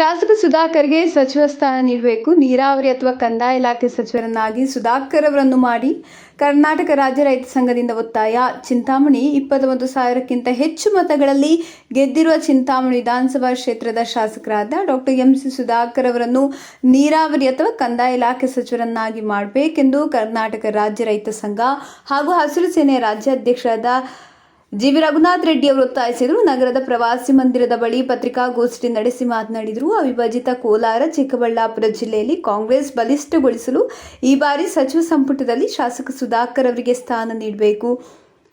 ಶಾಸಕ ಸುಧಾಕರ್ಗೆ ಸಚಿವ ಸ್ಥಾನ ನೀಡಬೇಕು. ನೀರಾವರಿ ಅಥವಾ ಕಂದಾಯ ಇಲಾಖೆ ಸಚಿವರನ್ನಾಗಿ ಸುಧಾಕರ್ ಅವರನ್ನು ಮಾಡಿ ಕರ್ನಾಟಕ ರಾಜ್ಯ ರೈತ ಸಂಘದಿಂದ ಒತ್ತಾಯ. ಚಿಂತಾಮಣಿ ಇಪ್ಪತ್ತೊಂದು ಸಾವಿರಕ್ಕಿಂತ ಹೆಚ್ಚು ಮತಗಳಲ್ಲಿ ಗೆದ್ದಿರುವ ಚಿಂತಾಮಣಿ ವಿಧಾನಸಭಾ ಕ್ಷೇತ್ರದ ಶಾಸಕರಾದ ಡಾಕ್ಟರ್ ಎಂ. ಸಿ. ಸುಧಾಕರ್ ಅವರನ್ನು ನೀರಾವರಿ ಅಥವಾ ಕಂದಾಯ ಇಲಾಖೆ ಸಚಿವರನ್ನಾಗಿ ಮಾಡಬೇಕೆಂದು ಕರ್ನಾಟಕ ರಾಜ್ಯ ರೈತ ಸಂಘ ಹಾಗೂ ಹಸಿರು ಸೇನೆಯ ರಾಜ್ಯಾಧ್ಯಕ್ಷರಾದ ಜಿ ವಿ ರಘುನಾಥ್ ರೆಡ್ಡಿ ಅವರು ಒತ್ತಾಯಿಸಿದರು, ನಗರದ ಪ್ರವಾಸಿ ಮಂದಿರದ ಬಳಿ ಪತ್ರಿಕಾಗೋಷ್ಠಿ ನಡೆಸಿ ಮಾತನಾಡಿದರು. ಅವಿಭಜಿತ ಕೋಲಾರ, ಚಿಕ್ಕಬಳ್ಳಾಪುರ ಜಿಲ್ಲೆಯಲ್ಲಿ ಕಾಂಗ್ರೆಸ್ ಬಲಿಷ್ಠಗೊಳಿಸಲು ಈ ಬಾರಿ ಸಚಿವ ಸಂಪುಟದಲ್ಲಿ ಶಾಸಕ ಸುಧಾಕರ್ ಅವರಿಗೆ ಸ್ಥಾನ ನೀಡಬೇಕು.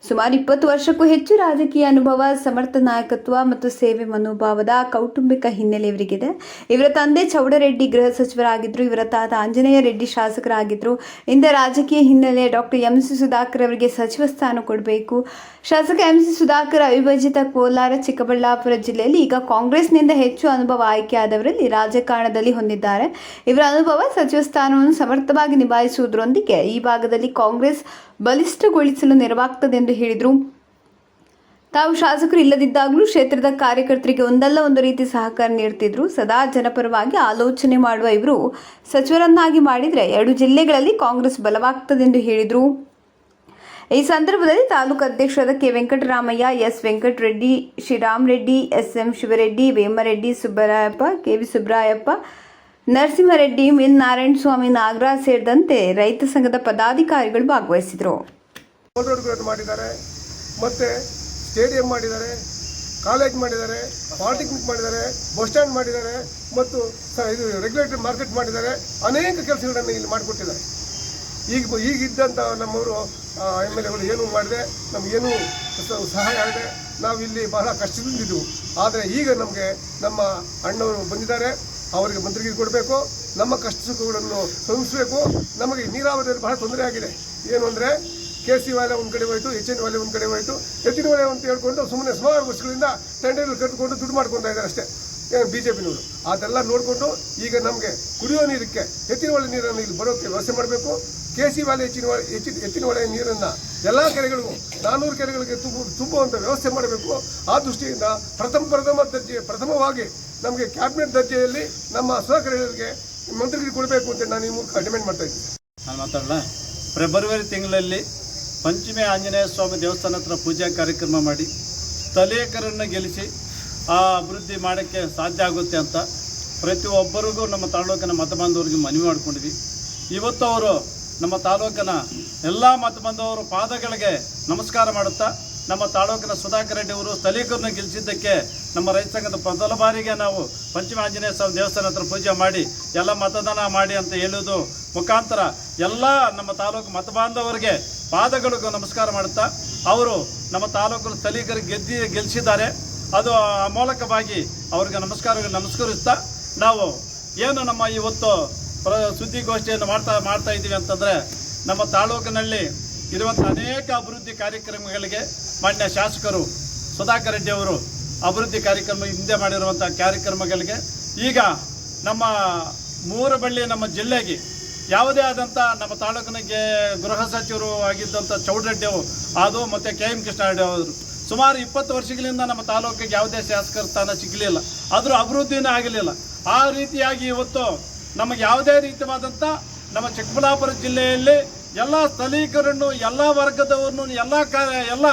ಸುಮಾರು ಇಪ್ಪತ್ತು ವರ್ಷಕ್ಕೂ ಹೆಚ್ಚು ರಾಜಕೀಯ ಅನುಭವ, ಸಮರ್ಥ ನಾಯಕತ್ವ ಮತ್ತು ಸೇವೆ ಮನೋಭಾವದ ಕೌಟುಂಬಿಕ ಹಿನ್ನೆಲೆ ಇವರಿಗಿದೆ. ಇವರ ತಂದೆ ಚೌಡರೆಡ್ಡಿ ಗೃಹ ಸಚಿವರಾಗಿದ್ದರು. ಇವರ ತಾತ ಆಂಜನೇಯ ರೆಡ್ಡಿ ಶಾಸಕರಾಗಿದ್ದರು. ಇಂದ ರಾಜಕೀಯ ಹಿನ್ನೆಲೆ ಡಾಕ್ಟರ್ ಎಂ. ಸಿ. ಸುಧಾಕರ್ ಅವರಿಗೆ ಸಚಿವ ಸ್ಥಾನ ಕೊಡಬೇಕು. ಶಾಸಕ ಎಂ. ಸಿ. ಸುಧಾಕರ್ ಅವಿಭಜಿತ ಕೋಲಾರ, ಚಿಕ್ಕಬಳ್ಳಾಪುರ ಜಿಲ್ಲೆಯಲ್ಲಿ ಈಗ ಕಾಂಗ್ರೆಸ್ನಿಂದ ಹೆಚ್ಚು ಅನುಭವ ಆಯ್ಕೆಯಾದವರಲ್ಲಿ ರಾಜಕಾರಣದಲ್ಲಿ ಹೊಂದಿದ್ದಾರೆ. ಇವರ ಅನುಭವ ಸಚಿವ ಸ್ಥಾನವನ್ನು ಸಮರ್ಥವಾಗಿ ನಿಭಾಯಿಸುವುದರೊಂದಿಗೆ ಈ ಭಾಗದಲ್ಲಿ ಕಾಂಗ್ರೆಸ್ ಬಲಿಷ್ಠಗೊಳಿಸಲು ನೆರವಾಗ್ತದೆ ಎಂದು ಹೇಳಿದರು. ತಾವು ಶಾಸಕರು ಇಲ್ಲದಿದ್ದಾಗಲೂ ಕ್ಷೇತ್ರದ ಕಾರ್ಯಕರ್ತರಿಗೆ ಒಂದಲ್ಲ ಒಂದು ರೀತಿ ಸಹಕಾರ ನೀಡುತ್ತಿದ್ದರು ಸದಾ ಜನಪರವಾಗಿ ಆಲೋಚನೆ ಮಾಡುವ ಇವರು ಸಚಿವರನ್ನಾಗಿ ಮಾಡಿದರೆ ಎರಡು ಜಿಲ್ಲೆಗಳಲ್ಲಿ ಕಾಂಗ್ರೆಸ್ ಬಲವಾಗ್ತದೆ ಎಂದು ಹೇಳಿದರು. ಈ ಸಂದರ್ಭದಲ್ಲಿ ತಾಲೂಕು ಅಧ್ಯಕ್ಷರಾದ K Venkataramaiah, S Venkatareddy, Sriramareddy S M Shivareddy, Vemareddy, Subbarayappa, K V Subrayappa Narasimhareddy ಮಿನ್ ನಾರಾಯಣಸ್ವಾಮಿ, ನಾಗರಾಜ್ ಸೇರಿದಂತೆ ರೈತ ಸಂಘದ ಪದಾಧಿಕಾರಿಗಳು ಭಾಗವಹಿಸಿದರು. ಮಾಡಿದ್ದಾರೆ, ಮತ್ತೆ ಸ್ಟೇಡಿಯಂ ಮಾಡಿದ್ದಾರೆ, ಕಾಲೇಜ್ ಮಾಡಿದ್ದಾರೆ, ಪಾಲಿಟೆಕ್ನಿಕ್ ಮಾಡಿದ್ದಾರೆ, ಬಸ್ ಸ್ಟ್ಯಾಂಡ್ ಮಾಡಿದ್ದಾರೆ, ಮತ್ತು ಇದು ರೆಗ್ಯುಲೇಟರಿ ಮಾರ್ಕೆಟ್ ಮಾಡಿದ್ದಾರೆ, ಅನೇಕ ಕೆಲಸಗಳನ್ನು ಇಲ್ಲಿ ಮಾಡಿಕೊಟ್ಟಿದ್ದಾರೆ. ಈಗ ಈಗಿದ್ದಂಥ ನಮ್ಮವರು ಎಂ ಎಲ್ ಎಗಳು ಏನೂ ಮಾಡಿದೆ ನಮಗೇನು ಸಹಾಯ ಆಗಿದೆ ನಾವು ಇಲ್ಲಿ ಬಹಳ ಕಷ್ಟದಿಂದಿದ್ದೆವು. ಆದರೆ ಈಗ ನಮಗೆ ನಮ್ಮ ಅಣ್ಣವರು ಬಂದಿದ್ದಾರೆ ಅವರಿಗೆ ಮಂತ್ರಿಗಿರಿ ಕೊಡಬೇಕು. ನಮ್ಮ ಕಷ್ಟ ಸುಖಗಳನ್ನು ಶ್ರಮಿಸಬೇಕು ನಮಗೆ ನೀರಾವರಿಯಲ್ಲಿ ಬಹಳ ತೊಂದರೆ ಆಗಿದೆ. ಏನು ಅಂದರೆ ಕೆ ಸಿ ವಾಲೆ ಒಂದು ಕಡೆ ಹೋಯಿತು ಎಚ್ ಎನ್ ವಾಲೆ ಒಂದು ಕಡೆ ಹೋಯಿತು. ಎತ್ತಿನ ವಾಲೆ ಅಂತ ಹೇಳ್ಕೊಂಡು ಸುಮ್ಮನೆ ಸುಮಾರು ವರ್ಷಗಳಿಂದ ಟೆಂಡರ್ ಕಟ್ಟಿಕೊಂಡು ದುಡ್ಡು ಮಾಡ್ಕೊತಾ ಇದ್ದಾರೆ ಅಷ್ಟೇ. ಬಿ ಜೆ ಪಿನವರು ಅದೆಲ್ಲ ನೋಡಿಕೊಂಡು ಈಗ ನಮಗೆ ಕುಡಿಯೋ ನೀರಕ್ಕೆ ಎತ್ತಿನ ಒಳೆ ನೀರನ್ನು ಇಲ್ಲಿ ಬರೋಕ್ಕೆ ವ್ಯವಸ್ಥೆ ಮಾಡಬೇಕು. ಕೆ ಸಿ ವಾಲೆ ಹೆಚ್ಚಿನ ಹೆಚ್ಚಿನ ಎತ್ತಿನ ಒಳೆ ನೀರನ್ನು ಎಲ್ಲ ಕೆರೆಗಳಿಗೂ ನಾನ್ನೂರು ಕೆರೆಗಳಿಗೆ ತುಂಬ ತುಂಬುವಂಥ ವ್ಯವಸ್ಥೆ ಮಾಡಬೇಕು. ಆ ದೃಷ್ಟಿಯಿಂದ ಪ್ರಥಮ ಪ್ರಥಮ ದರ್ಜೆ, ಪ್ರಥಮವಾಗಿ ನಮಗೆ ಕ್ಯಾಬಿನೆಟ್ ದರ್ಜೆಯಲ್ಲಿ ನಮ್ಮ ಸಹಕಾರಿಗಳಿಗೆ ಮಂತ್ರಿಗಳಿಗೆ ಕೊಡಬೇಕು ಅಂತ ನಾನು ಈ ಮೂಲಕ ಡಿಮ್ಯಾಂಡ್ ಮಾಡ್ತಾ ಇದ್ದೀನಿ. ನಾನು ಮಾತಾಡಲ್ಲ. ಫೆಬ್ರವರಿ ತಿಂಗಳಲ್ಲಿ ಪಂಚಮಿ ಆಂಜನೇಯ ಸ್ವಾಮಿ ದೇವಸ್ಥಾನ ಹತ್ರ ಪೂಜಾ ಕಾರ್ಯಕ್ರಮ ಮಾಡಿ ಸ್ಥಳೀಯಕರನ್ನು ಗೆಲ್ಲಿಸಿ ಆ ಅಭಿವೃದ್ಧಿ ಮಾಡೋಕ್ಕೆ ಸಾಧ್ಯ ಆಗುತ್ತೆ ಅಂತ ಪ್ರತಿಯೊಬ್ಬರಿಗೂ ನಮ್ಮ ತಾಲೂಕಿನ ಮತ ಬಾಂಧವರಿಗೆ ಮನವಿ ಮಾಡಿಕೊಂಡಿದ್ವಿ. ಇವತ್ತು ಅವರು ನಮ್ಮ ತಾಲೂಕಿನ ಎಲ್ಲ ಮತ ಬಾಂಧವರು ಪಾದಗಳಿಗೆ ನಮಸ್ಕಾರ ಮಾಡುತ್ತಾ ನಮ್ಮ ತಾಲೂಕಿನ ಸುಧಾಕರ್ ರೆಡ್ಡಿ ಅವರು ಸ್ಥಳೀಕರನ್ನು ಗೆಲ್ಲಿಸಿದ್ದಕ್ಕೆ ನಮ್ಮ ರೈತ ಸಂಘದ ಮೊದಲ ಬಾರಿಗೆ ನಾವು ಪಂಚಮ ಆಂಜನೇಯ ಸ್ವಾಮಿ ದೇವಸ್ಥಾನ ಹತ್ರ ಪೂಜೆ ಮಾಡಿ, ಎಲ್ಲ ಮತದಾನ ಮಾಡಿ ಅಂತ ಹೇಳೋದು ಮುಖಾಂತರ ಎಲ್ಲ ನಮ್ಮ ತಾಲೂಕು ಮತ ಬಾಂಧವರಿಗೆ ಪಾದಗಳಿಗೂ ನಮಸ್ಕಾರ ಮಾಡುತ್ತಾ, ಅವರು ನಮ್ಮ ತಾಲೂಕಿನ ಸ್ಥಳೀಕರು ಗೆದ್ದಿ, ಗೆಲ್ಲಿಸಿದ್ದಾರೆ. ಅದು ಆ ಮೂಲಕವಾಗಿ ಅವ್ರಿಗೆ ನಮಸ್ಕಾರ ನಮಸ್ಕರಿಸ್ತಾ ನಾವು ಏನು ನಮ್ಮ ಇವತ್ತು ಪ್ರ, ಸುದ್ದಿಗೋಷ್ಠಿಯನ್ನು ಮಾಡ್ತಾ ಮಾಡ್ತಾ ಇದ್ದೀವಿ ಅಂತಂದರೆ ನಮ್ಮ ತಾಲೂಕಿನಲ್ಲಿ ಇರುವಂಥ ಅನೇಕ ಅಭಿವೃದ್ಧಿ ಕಾರ್ಯಕ್ರಮಗಳಿಗೆ ಮಾನ್ಯ ಶಾಸಕರು ಸುಧಾಕರ್ ರೆಡ್ಡಿ ಅವರು ಅಭಿವೃದ್ಧಿ ಕಾರ್ಯಕ್ರಮ ಹಿಂದೆ ಮಾಡಿರುವಂಥ ಕಾರ್ಯಕ್ರಮಗಳಿಗೆ ಈಗ ನಮ್ಮ ಮೂರು ಬಳ್ಳಿ ನಮ್ಮ ಜಿಲ್ಲೆಗೆ ಯಾವುದೇ ಆದಂಥ ನಮ್ಮ ತಾಲೂಕಿನಿಗೆ ಗೃಹ ಸಚಿವರು ಆಗಿದ್ದಂಥ ಚೌಡರೆಡ್ಡಿ ಅವರು ಅದು ಮತ್ತು ಕೆ ಎಂ ಕೃಷ್ಣರೆಡ್ಡಿ ಅವರು, ಸುಮಾರು ಇಪ್ಪತ್ತು ವರ್ಷಗಳಿಂದ ನಮ್ಮ ತಾಲೂಕಿಗೆ ಯಾವುದೇ ಶಾಸಕರ ಸ್ಥಾನ ಸಿಗಲಿಲ್ಲ. ಆದರೂ ಅಭಿವೃದ್ಧಿನೇ ಆಗಲಿಲ್ಲ. ಆ ರೀತಿಯಾಗಿ ಇವತ್ತು ನಮಗೆ ಯಾವುದೇ ರೀತಿಯಾದಂಥ ನಮ್ಮ ಚಿಕ್ಕಬಳ್ಳಾಪುರ ಜಿಲ್ಲೆಯಲ್ಲಿ ಎಲ್ಲ ಸ್ಥಳೀಕರನ್ನು ಎಲ್ಲ ವರ್ಗದವ್ರನ್ನು, ಎಲ್ಲ ಎಲ್ಲ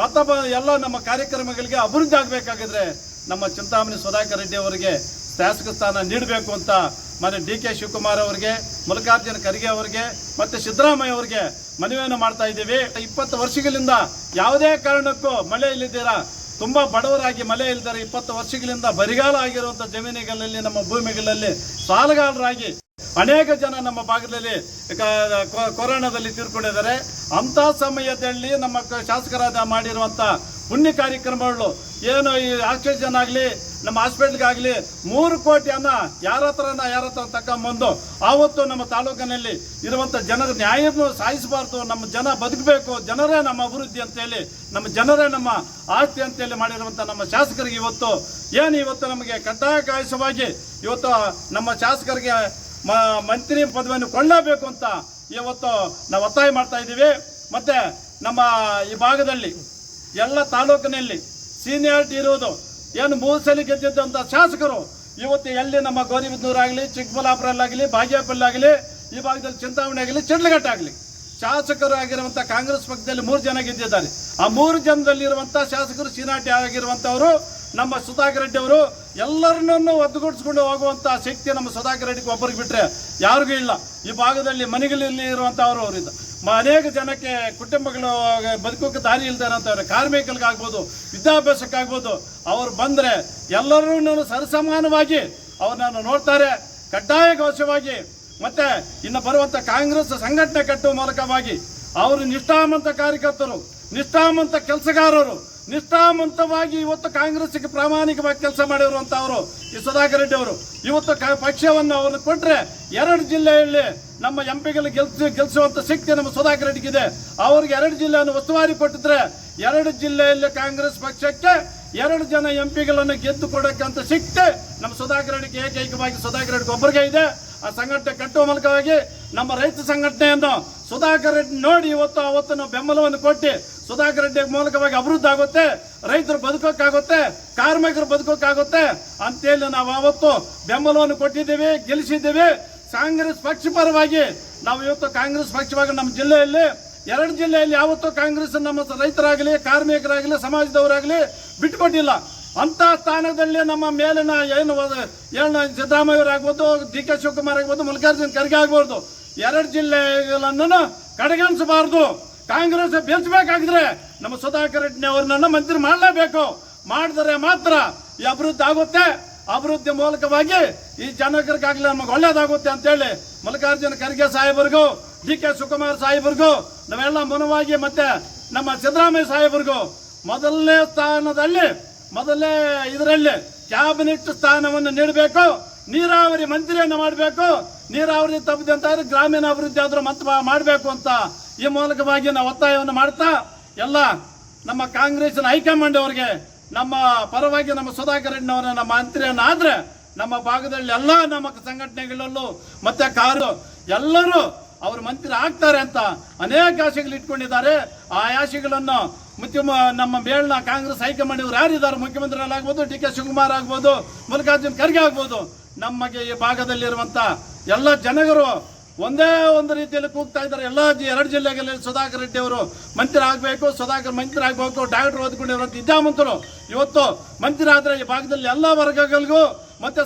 ಮತ ಎಲ್ಲ ನಮ್ಮ ಕಾರ್ಯಕ್ರಮಗಳಿಗೆ ಅಭಿವೃದ್ಧಿ ಆಗಬೇಕಾಗಿದ್ರೆ ನಮ್ಮ ಚಿಂತಾಮಣಿ ಸುಧಾಕರ್ ರೆಡ್ಡಿ ಅವರಿಗೆ ಶಾಸಕ ಸ್ಥಾನ ನೀಡಬೇಕು ಅಂತ ಮನೆ ಡಿ ಕೆ ಶಿವಕುಮಾರ್ ಅವರಿಗೆ ಮಲ್ಲಿಕಾರ್ಜುನ ಖರ್ಗೆ ಅವರಿಗೆ ಮತ್ತು ಸಿದ್ದರಾಮಯ್ಯ ಅವರಿಗೆ ಮನವಿಯನ್ನು ಮಾಡ್ತಾ ಇದ್ದೀವಿ. ಇಪ್ಪತ್ತು ವರ್ಷಗಳಿಂದ ಯಾವುದೇ ಕಾರಣಕ್ಕೂ ಮಳೆ ಇಲ್ಲದಿರ, ತುಂಬ ಬಡವರಾಗಿ ಮಳೆ ಇಲ್ದರೆ, ಇಪ್ಪತ್ತು ವರ್ಷಗಳಿಂದ ಬರಿಗಾಲ ಆಗಿರುವಂಥ ಜಮೀನುಗಳಲ್ಲಿ, ನಮ್ಮ ಭೂಮಿಗಳಲ್ಲಿ ಸಾಲಗಾರರಾಗಿ ಅನೇಕ ಜನ ನಮ್ಮ ಭಾಗದಲ್ಲಿ ಕೊರೋನಾದಲ್ಲಿ ತೀರ್ಕೊಂಡಿದ್ದಾರೆ. ಅಂತ ಸಮಯದಲ್ಲಿ ನಮ್ಮ ಶಾಸಕರಾದ ಮಾಡಿರುವಂಥ ಪುಣ್ಯ ಕಾರ್ಯಕ್ರಮಗಳು ಏನು ಈ ಆಕ್ಸಿಜನ್ ಆಗಲಿ, ನಮ್ಮ ಹಾಸ್ಪಿಟ್ಲ್ಗಾಗಲಿ ಮೂರು ಕೋಟಿ ಯಾರ ಹತ್ರನ ಯಾರ ಹತ್ರ ತಕೊಂಬಂದು ಆವತ್ತು ನಮ್ಮ ತಾಲೂಕಿನಲ್ಲಿ ಇರುವಂಥ ಜನರ ನ್ಯಾಯವನ್ನು ಸಾಯಿಸಬಾರ್ದು, ನಮ್ಮ ಜನ ಬದುಕಬೇಕು, ಜನರೇ ನಮ್ಮ ಅಭಿವೃದ್ಧಿ ಅಂತೇಳಿ, ನಮ್ಮ ಜನರೇ ನಮ್ಮ ಆಸ್ತಿ ಅಂತೇಳಿ ಮಾಡಿರುವಂಥ ನಮ್ಮ ಶಾಸಕರಿಗೆ ಇವತ್ತು, ಏನು ಇವತ್ತು ನಮಗೆ ಕಡ್ಡಾಯಕಾಯಸವಾಗಿ ಇವತ್ತು ನಮ್ಮ ಶಾಸಕರಿಗೆ ಮಂತ್ರಿ ಪದವಿಯನ್ನು ಕೊಳ್ಳಬೇಕು ಅಂತ ಇವತ್ತು ನಾವು ಒತ್ತಾಯ ಮಾಡ್ತಾ ಇದ್ದೀವಿ. ಮತ್ತೆ ನಮ್ಮ ಈ ಭಾಗದಲ್ಲಿ ಎಲ್ಲ ತಾಲೂಕಿನಲ್ಲಿ ಸೀನಿಯಾರಿಟಿ ಇರುವುದು ಏನು ಮೂರು ಸಲ ಗೆದ್ದಿದ್ದಂಥ ಶಾಸಕರು ಇವತ್ತು ಎಲ್ಲಿ ನಮ್ಮ ಗೌರಿಬಿದ್ನೂರಾಗಲಿ ಚಿಕ್ಕಬಳ್ಳಾಪುರಲ್ಲಾಗಲಿ, ಬಾಗೇಪಲ್ಲಾಗಲಿ, ಈ ಭಾಗದಲ್ಲಿ ಚಿಂತಾಮಣಿ ಆಗಲಿ ಚಿಡ್ಲಘಟ್ಟಾಗಲಿ ಶಾಸಕರು ಆಗಿರುವಂಥ ಕಾಂಗ್ರೆಸ್ ಪಕ್ಷದಲ್ಲಿ ಮೂರು ಜನ ಗೆದ್ದಿದ್ದಾರೆ. ಆ ಮೂರು ಜನದಲ್ಲಿರುವಂಥ ಶಾಸಕರು ಸೀನಾಟಿ ಆಗಿರುವಂಥವರು ನಮ್ಮ ಸುಧಾಕರ್ ರೆಡ್ಡಿ ಅವರು ಎಲ್ಲರನ್ನೂ ಒದ್ದುಗೂಡಿಸ್ಕೊಂಡು ಹೋಗುವಂಥ ಶಕ್ತಿ ನಮ್ಮ ಸುಧಾಕರ್ ರೆಡ್ಡಿಗೆ ಒಬ್ಬರಿಗೆ ಬಿಟ್ಟರೆ ಯಾರಿಗೂ ಇಲ್ಲ. ಈ ಭಾಗದಲ್ಲಿ ಮನೆಗಳಲ್ಲಿ ಇರುವಂಥವ್ರು ಅವರಿಂದ ಅನೇಕ ಜನಕ್ಕೆ ಕುಟುಂಬಗಳು ಬದುಕೋಕೆ ದಾರಿ ಇಲ್ಲದೆ ಇರೋಂಥವ್ರೆ ಕಾರ್ಮಿಕರಿಗಾಗ್ಬೋದು, ವಿದ್ಯಾಭ್ಯಾಸಕ್ಕಾಗ್ಬೋದು, ಅವರು ಬಂದರೆ ಎಲ್ಲರನ್ನೂ ಸರಿಸಮಾನವಾಗಿ ಅವ್ರನ್ನ ನೋಡ್ತಾರೆ ಕಡ್ಡಾಯಗೋಶವಾಗಿ ಮತ್ತು ಇನ್ನು ಬರುವಂಥ ಕಾಂಗ್ರೆಸ್ ಸಂಘಟನೆ ಕಟ್ಟುವ ಮೂಲಕವಾಗಿ ಅವರು ನಿಷ್ಠಾಮಂತ ಕಾರ್ಯಕರ್ತರು, ನಿಷ್ಠಾಮಂತ ಕೆಲಸಗಾರರು ನಿಷ್ಠಾವಂತವಾಗಿ ಇವತ್ತು ಕಾಂಗ್ರೆಸ್ಗೆ ಪ್ರಾಮಾಣಿಕವಾಗಿ ಕೆಲಸ ಮಾಡಿರುವಂಥವರು ಈ ಸುಧಾಕರ್ ರೆಡ್ಡಿ ಅವರು. ಇವತ್ತು ಪಕ್ಷವನ್ನು ಅವರು ಕೊಟ್ಟರೆ ಎರಡು ಜಿಲ್ಲೆಯಲ್ಲಿ ನಮ್ಮ ಎಂ ಪಿಗಳು ಗೆಲ್ಸಿ ಗೆಲ್ಲಿಸುವಂಥ ಶಕ್ತಿ ನಮ್ಮ ಸುಧಾಕರ್ ರೆಡ್ಡಿಗಿದೆ ಅವ್ರಿಗೆ ಎರಡು ಜಿಲ್ಲೆಯನ್ನು ಉಸ್ತುವಾರಿ ಕೊಟ್ಟಿದ್ರೆ ಎರಡು ಜಿಲ್ಲೆಯಲ್ಲಿ ಕಾಂಗ್ರೆಸ್ ಪಕ್ಷಕ್ಕೆ ಎರಡು ಜನ ಎಂ ಪಿಗಳನ್ನು ಗೆದ್ದು ಕೊಡಕ್ಕಂತ ಶಕ್ತಿ ನಮ್ಮ ಸುಧಾಕರ್ ರೆಡ್ಡಿಗೆ ಏಕೈಕವಾಗಿ ಸುಧಾಕರ್ ರೆಡ್ಡಿ ಒಬ್ಬರಿಗೆ ಇದೆ. ಆ ಸಂಘಟನೆ ಕಟ್ಟುವ ಮೂಲಕವಾಗಿ ನಮ್ಮ ರೈತ ಸಂಘಟನೆಯನ್ನು ಸುಧಾಕರ್ ರೆಡ್ಡಿ ನೋಡಿ ಇವತ್ತು ಅವತ್ತು ನಾವು ಬೆಂಬಲವನ್ನು ಕೊಟ್ಟು ಸುಧಾಕರ್ ರೆಡ್ಡಿ ಮೂಲಕವಾಗಿ ಅಭಿವೃದ್ಧಿ ಆಗುತ್ತೆ, ರೈತರು ಬದುಕೋಕ್ಕಾಗುತ್ತೆ, ಕಾರ್ಮಿಕರು ಬದುಕೋಕ್ಕಾಗುತ್ತೆ ಅಂತೇಳಿ ನಾವು ಅವತ್ತು ಬೆಂಬಲವನ್ನು ಕೊಟ್ಟಿದ್ದೀವಿ, ಗೆಲ್ಲಿಸಿದ್ದೀವಿ. ಕಾಂಗ್ರೆಸ್ ಪಕ್ಷ ಪರವಾಗಿ ನಾವು ಇವತ್ತು ಕಾಂಗ್ರೆಸ್ ಪಕ್ಷವಾಗಿ ನಮ್ಮ ಜಿಲ್ಲೆಯಲ್ಲಿ, ಎರಡು ಜಿಲ್ಲೆಯಲ್ಲಿ ಯಾವತ್ತೂ ಕಾಂಗ್ರೆಸ್ ನಮ್ಮ ರೈತರಾಗಲಿ, ಕಾರ್ಮಿಕರಾಗಲಿ, ಸಮಾಜದವರಾಗಲಿ ಬಿಟ್ಟುಕೊಟ್ಟಿಲ್ಲ ಅಂತ ಸ್ಥಾನದಲ್ಲಿ ನಮ್ಮ ಮೇಲಿನ ಏನು ಏನು ಏನು ಸಿದ್ದರಾಮಯ್ಯವರಾಗ್ಬೋದು ಡಿ ಕೆ ಶಿವಕುಮಾರ್ ಆಗ್ಬೋದು, ಮಲ್ಲಿಕಾರ್ಜುನ್ ಖರ್ಗೆ ಆಗ್ಬೋದು, ಎರಡು ಜಿಲ್ಲೆಗಳನ್ನು ಕಡೆಗಣಿಸಬಾರ್ದು. ಕಾಂಗ್ರೆಸ್ ಬೆಳೆಸಬೇಕಾಗಿದ್ರೆ ನಮ್ಮ ಸುಧಾಕರ್ ರೆಡ್ಡಿ ಅವ್ರನ್ನ ಮಂತ್ರಿ ಮಾಡಲೇಬೇಕು. ಮಾಡಿದರೆ ಮಾತ್ರ ಈ ಅಭಿವೃದ್ಧಿ ಆಗುತ್ತೆ. ಅಭಿವೃದ್ಧಿ ಮೂಲಕವಾಗಿ ಈ ಜನಕರಿಗಾಗಲಿ ನಮಗೆ ಒಳ್ಳೇದಾಗುತ್ತೆ ಅಂತೇಳಿ ಮಲ್ಲಿಕಾರ್ಜುನ ಖರ್ಗೆ ಸಾಹೇಬರಿಗೂ ಡಿ ಕೆ ಶಿವಕುಮಾರ್ ಸಾಹೇಬರಿಗೂ, ನಾವೆಲ್ಲ ಮನವಾಗಿ ಮತ್ತೆ ನಮ್ಮ ಸಿದ್ದರಾಮಯ್ಯ ಸಾಹೇಬರಿಗೂ ಮೊದಲನೇ ಸ್ಥಾನದಲ್ಲಿ ಮೊದಲನೇ ಇದರಲ್ಲಿ ಕ್ಯಾಬಿನೆಟ್ ಸ್ಥಾನವನ್ನು ನೀಡಬೇಕು, ನೀರಾವರಿ ಮಂತ್ರಿಯನ್ನು ಮಾಡಬೇಕು, ನೀರಾವರಿ ತಪ್ಪದಂತಾದ್ರೆ ಗ್ರಾಮೀಣ ಅಭಿವೃದ್ಧಿ ಆದರೂ ಮತ್ತೆ ಮಾಡಬೇಕು ಅಂತ ಈ ಮೂಲಕವಾಗಿ ನಾವು ಒತ್ತಾಯವನ್ನು ಮಾಡ್ತಾ, ಎಲ್ಲ ನಮ್ಮ ಕಾಂಗ್ರೆಸ್ನ ಹೈಕಮಾಂಡ್ ಅವರಿಗೆ, ನಮ್ಮ ಪರವಾಗಿ ನಮ್ಮ ಸುಧಾಕರ್ ರೆಡ್ಡಿನವರ ನಮ್ಮ ಮಂತ್ರಿಯನ್ನು ಆದರೆ ನಮ್ಮ ಭಾಗದಲ್ಲಿ ಎಲ್ಲ ನಮ್ಮ ಸಂಘಟನೆಗಳಲ್ಲೂ ಮತ್ತೆ ಕಾರು, ಎಲ್ಲರೂ ಅವರು ಮಂತ್ರಿ ಆಗ್ತಾರೆ ಅಂತ ಅನೇಕ ಆಶೆಗಳು ಇಟ್ಕೊಂಡಿದ್ದಾರೆ. ಆ ಆಶೆಗಳನ್ನು ಮುಖ್ಯ ನಮ್ಮ ಮೇಲ್ನ ಕಾಂಗ್ರೆಸ್ ಹೈಕಮಾಂಡ್ ಇವರು ಯಾರಿದ್ದಾರೆ? ಮುಖ್ಯಮಂತ್ರಿಗಳಾಗ್ಬೋದು, ಡಿ ಕೆ ಶಿವಕುಮಾರ್ ಆಗ್ಬೋದು, ಮಲ್ಲಿಕಾರ್ಜುನ್ ಖರ್ಗೆ ಆಗ್ಬೋದು. ನಮಗೆ ಈ ಭಾಗದಲ್ಲಿರುವಂತ ಎಲ್ಲ ಜನಗರು ಒಂದೇ ಒಂದು ರೀತಿಯಲ್ಲಿ ಕೂಗ್ತಾ ಇದ್ದಾರೆ. ಎಲ್ಲ ಎರಡು ಜಿಲ್ಲೆಗಳಲ್ಲಿ ಸುಧಾಕರ್ ರೆಡ್ಡಿ ಅವರು ಮಂತ್ರಿ ಆಗಬೇಕು, ಸುಧಾಕರ್ ಮಂತ್ರಿ ಆಗಬೇಕು, ಡಾಕ್ಟರ್ ಓದ್ಕೊಂಡಿರುವಂಥ ವಿದ್ಯಾಮಂತರು ಇವತ್ತು ಮಂತ್ರಿ ಆದರೆ ಈ ಭಾಗದಲ್ಲಿ ಎಲ್ಲ ವರ್ಗಗಳಿಗೂ ಮತ್ತೆ